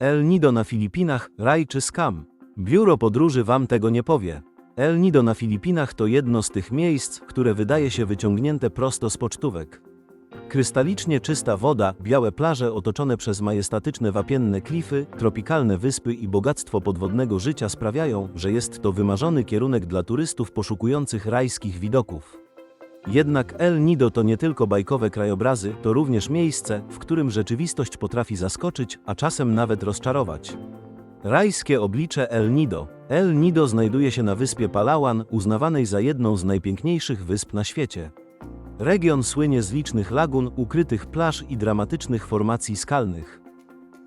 El Nido na Filipinach, raj czy skam? Biuro podróży wam tego nie powie. El Nido na Filipinach to jedno z tych miejsc, które wydaje się wyciągnięte prosto z pocztówek. Krystalicznie czysta woda, białe plaże otoczone przez majestatyczne wapienne klify, tropikalne wyspy i bogactwo podwodnego życia sprawiają, że jest to wymarzony kierunek dla turystów poszukujących rajskich widoków. Jednak El Nido to nie tylko bajkowe krajobrazy, to również miejsce, w którym rzeczywistość potrafi zaskoczyć, a czasem nawet rozczarować. Rajskie oblicze El Nido. El Nido znajduje się na wyspie Palawan, uznawanej za jedną z najpiękniejszych wysp na świecie. Region słynie z licznych lagun, ukrytych plaż i dramatycznych formacji skalnych.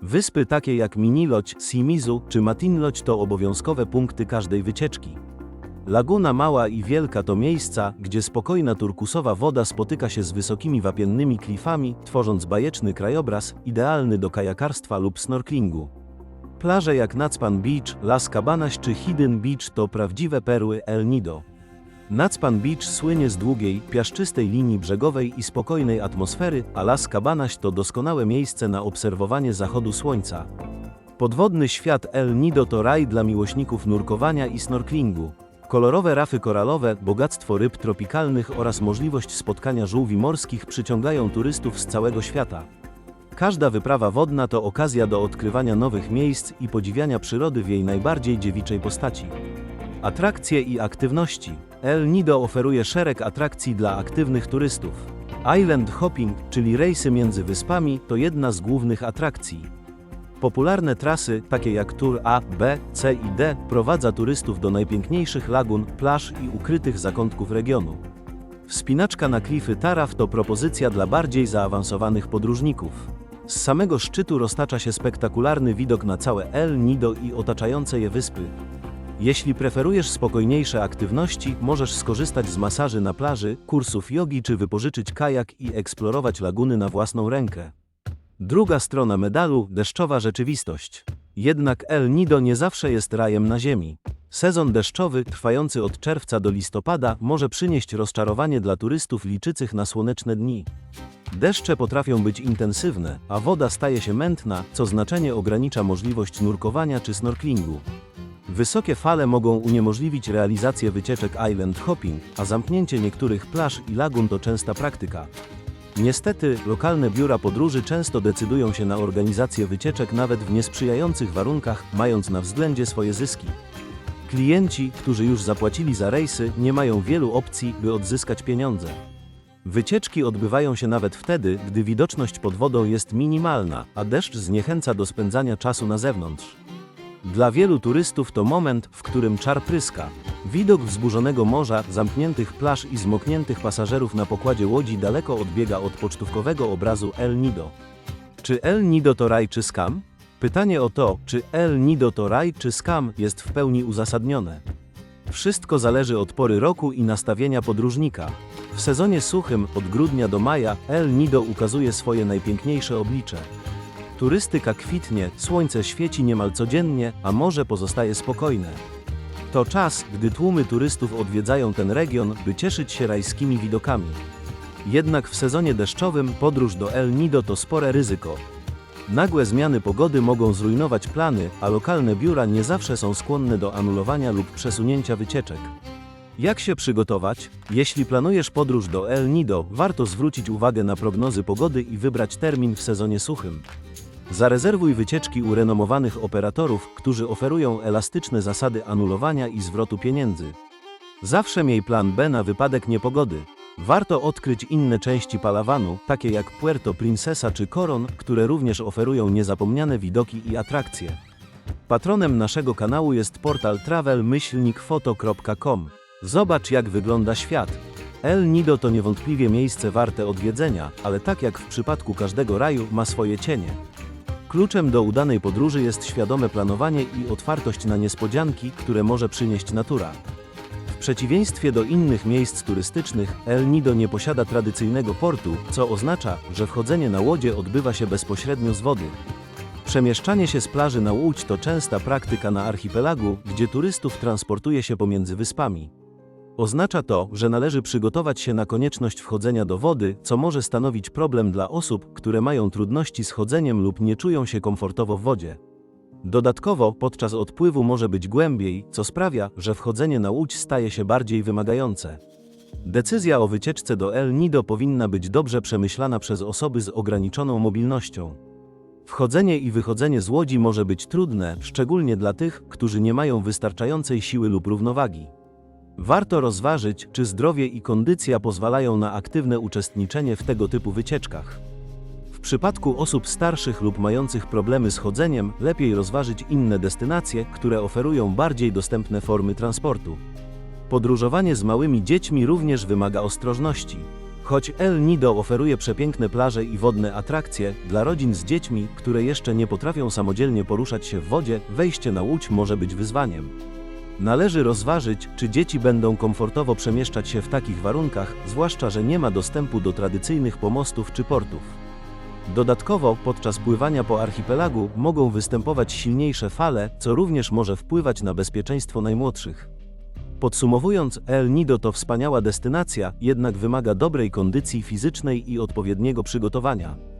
Wyspy takie jak Miniloć, Simizu czy Matinloć to obowiązkowe punkty każdej wycieczki. Laguna Mała i Wielka to miejsca, gdzie spokojna turkusowa woda spotyka się z wysokimi wapiennymi klifami, tworząc bajeczny krajobraz, idealny do kajakarstwa lub snorklingu. Plaże jak Nacpan Beach, Las Cabanas czy Hidden Beach to prawdziwe perły El Nido. Nacpan Beach słynie z długiej, piaszczystej linii brzegowej i spokojnej atmosfery, a Las Cabanas to doskonałe miejsce na obserwowanie zachodu słońca. Podwodny świat El Nido to raj dla miłośników nurkowania i snorklingu. Kolorowe rafy koralowe, bogactwo ryb tropikalnych oraz możliwość spotkania żółwi morskich przyciągają turystów z całego świata. Każda wyprawa wodna to okazja do odkrywania nowych miejsc i podziwiania przyrody w jej najbardziej dziewiczej postaci. Atrakcje i aktywności. El Nido oferuje szereg atrakcji dla aktywnych turystów. Island hopping, czyli rejsy między wyspami, to jedna z głównych atrakcji. Popularne trasy, takie jak Tour A, B, C i D, prowadza turystów do najpiękniejszych lagun, plaż i ukrytych zakątków regionu. Wspinaczka na klify Taraf to propozycja dla bardziej zaawansowanych podróżników. Z samego szczytu roztacza się spektakularny widok na całe El Nido i otaczające je wyspy. Jeśli preferujesz spokojniejsze aktywności, możesz skorzystać z masaży na plaży, kursów jogi czy wypożyczyć kajak i eksplorować laguny na własną rękę. Druga strona medalu deszczowa rzeczywistość. Jednak El Nido nie zawsze jest rajem na ziemi. Sezon deszczowy, trwający od czerwca do listopada, może przynieść rozczarowanie dla turystów liczących na słoneczne dni. Deszcze potrafią być intensywne, a woda staje się mętna, co znaczenie ogranicza możliwość nurkowania czy snorklingu. Wysokie fale mogą uniemożliwić realizację wycieczek island hopping, a zamknięcie niektórych plaż i lagun to częsta praktyka. Niestety, lokalne biura podróży często decydują się na organizację wycieczek nawet w niesprzyjających warunkach, mając na względzie swoje zyski. Klienci, którzy już zapłacili za rejsy, nie mają wielu opcji, by odzyskać pieniądze. Wycieczki odbywają się nawet wtedy, gdy widoczność pod wodą jest minimalna, a deszcz zniechęca do spędzania czasu na zewnątrz. Dla wielu turystów to moment, w którym czar pryska. Widok wzburzonego morza, zamkniętych plaż i zmokniętych pasażerów na pokładzie łodzi daleko odbiega od pocztówkowego obrazu El Nido. Czy El Nido to raj czy skam? Pytanie o to, czy El Nido to raj czy skam, jest w pełni uzasadnione. Wszystko zależy od pory roku i nastawienia podróżnika. W sezonie suchym, od grudnia do maja, El Nido ukazuje swoje najpiękniejsze oblicze. Turystyka kwitnie, słońce świeci niemal codziennie, a morze pozostaje spokojne. To czas, gdy tłumy turystów odwiedzają ten region, by cieszyć się rajskimi widokami. Jednak w sezonie deszczowym podróż do El Nido to spore ryzyko. Nagłe zmiany pogody mogą zrujnować plany, a lokalne biura nie zawsze są skłonne do anulowania lub przesunięcia wycieczek. Jak się przygotować? Jeśli planujesz podróż do El Nido, warto zwrócić uwagę na prognozy pogody i wybrać termin w sezonie suchym. Zarezerwuj wycieczki u renomowanych operatorów, którzy oferują elastyczne zasady anulowania i zwrotu pieniędzy. Zawsze miej plan B na wypadek niepogody. Warto odkryć inne części Palawanu, takie jak Puerto Princesa czy Coron, które również oferują niezapomniane widoki i atrakcje. Patronem naszego kanału jest portal travel-foto.com. Zobacz jak wygląda świat. El Nido to niewątpliwie miejsce warte odwiedzenia, ale tak jak w przypadku każdego raju ma swoje cienie. Kluczem do udanej podróży jest świadome planowanie i otwartość na niespodzianki, które może przynieść natura. W przeciwieństwie do innych miejsc turystycznych, El Nido nie posiada tradycyjnego portu, co oznacza, że wchodzenie na łodzie odbywa się bezpośrednio z wody. Przemieszczanie się z plaży na łódź to częsta praktyka na archipelagu, gdzie turystów transportuje się pomiędzy wyspami. Oznacza to, że należy przygotować się na konieczność wchodzenia do wody, co może stanowić problem dla osób, które mają trudności z chodzeniem lub nie czują się komfortowo w wodzie. Dodatkowo podczas odpływu może być głębiej, co sprawia, że wchodzenie na łódź staje się bardziej wymagające. Decyzja o wycieczce do El Nido powinna być dobrze przemyślana przez osoby z ograniczoną mobilnością. Wchodzenie i wychodzenie z łodzi może być trudne, szczególnie dla tych, którzy nie mają wystarczającej siły lub równowagi. Warto rozważyć, czy zdrowie i kondycja pozwalają na aktywne uczestniczenie w tego typu wycieczkach. W przypadku osób starszych lub mających problemy z chodzeniem, lepiej rozważyć inne destynacje, które oferują bardziej dostępne formy transportu. Podróżowanie z małymi dziećmi również wymaga ostrożności. Choć El Nido oferuje przepiękne plaże i wodne atrakcje, dla rodzin z dziećmi, które jeszcze nie potrafią samodzielnie poruszać się w wodzie, wejście na łódź może być wyzwaniem. Należy rozważyć, czy dzieci będą komfortowo przemieszczać się w takich warunkach, zwłaszcza że nie ma dostępu do tradycyjnych pomostów czy portów. Dodatkowo, podczas pływania po archipelagu mogą występować silniejsze fale, co również może wpływać na bezpieczeństwo najmłodszych. Podsumowując, El Nido to wspaniała destynacja, jednak wymaga dobrej kondycji fizycznej i odpowiedniego przygotowania.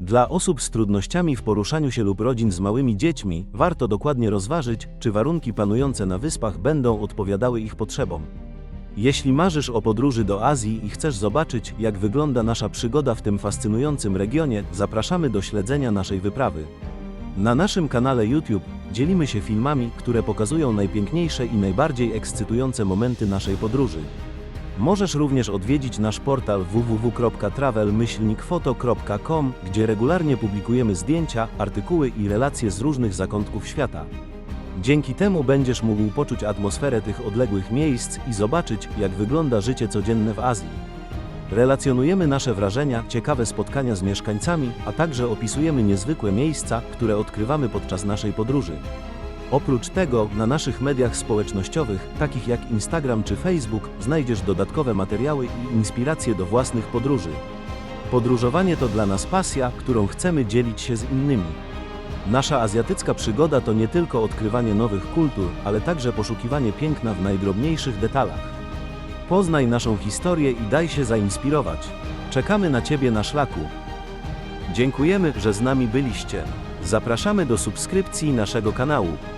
Dla osób z trudnościami w poruszaniu się lub rodzin z małymi dziećmi, warto dokładnie rozważyć, czy warunki panujące na wyspach będą odpowiadały ich potrzebom. Jeśli marzysz o podróży do Azji i chcesz zobaczyć, jak wygląda nasza przygoda w tym fascynującym regionie, zapraszamy do śledzenia naszej wyprawy. Na naszym kanale YouTube dzielimy się filmami, które pokazują najpiękniejsze i najbardziej ekscytujące momenty naszej podróży. Możesz również odwiedzić nasz portal www.travel-foto.com, gdzie regularnie publikujemy zdjęcia, artykuły i relacje z różnych zakątków świata. Dzięki temu będziesz mógł poczuć atmosferę tych odległych miejsc i zobaczyć, jak wygląda życie codzienne w Azji. Relacjonujemy nasze wrażenia, ciekawe spotkania z mieszkańcami, a także opisujemy niezwykłe miejsca, które odkrywamy podczas naszej podróży. Oprócz tego, na naszych mediach społecznościowych, takich jak Instagram czy Facebook, znajdziesz dodatkowe materiały i inspiracje do własnych podróży. Podróżowanie to dla nas pasja, którą chcemy dzielić się z innymi. Nasza azjatycka przygoda to nie tylko odkrywanie nowych kultur, ale także poszukiwanie piękna w najdrobniejszych detalach. Poznaj naszą historię i daj się zainspirować. Czekamy na Ciebie na szlaku. Dziękujemy, że z nami byliście. Zapraszamy do subskrypcji naszego kanału.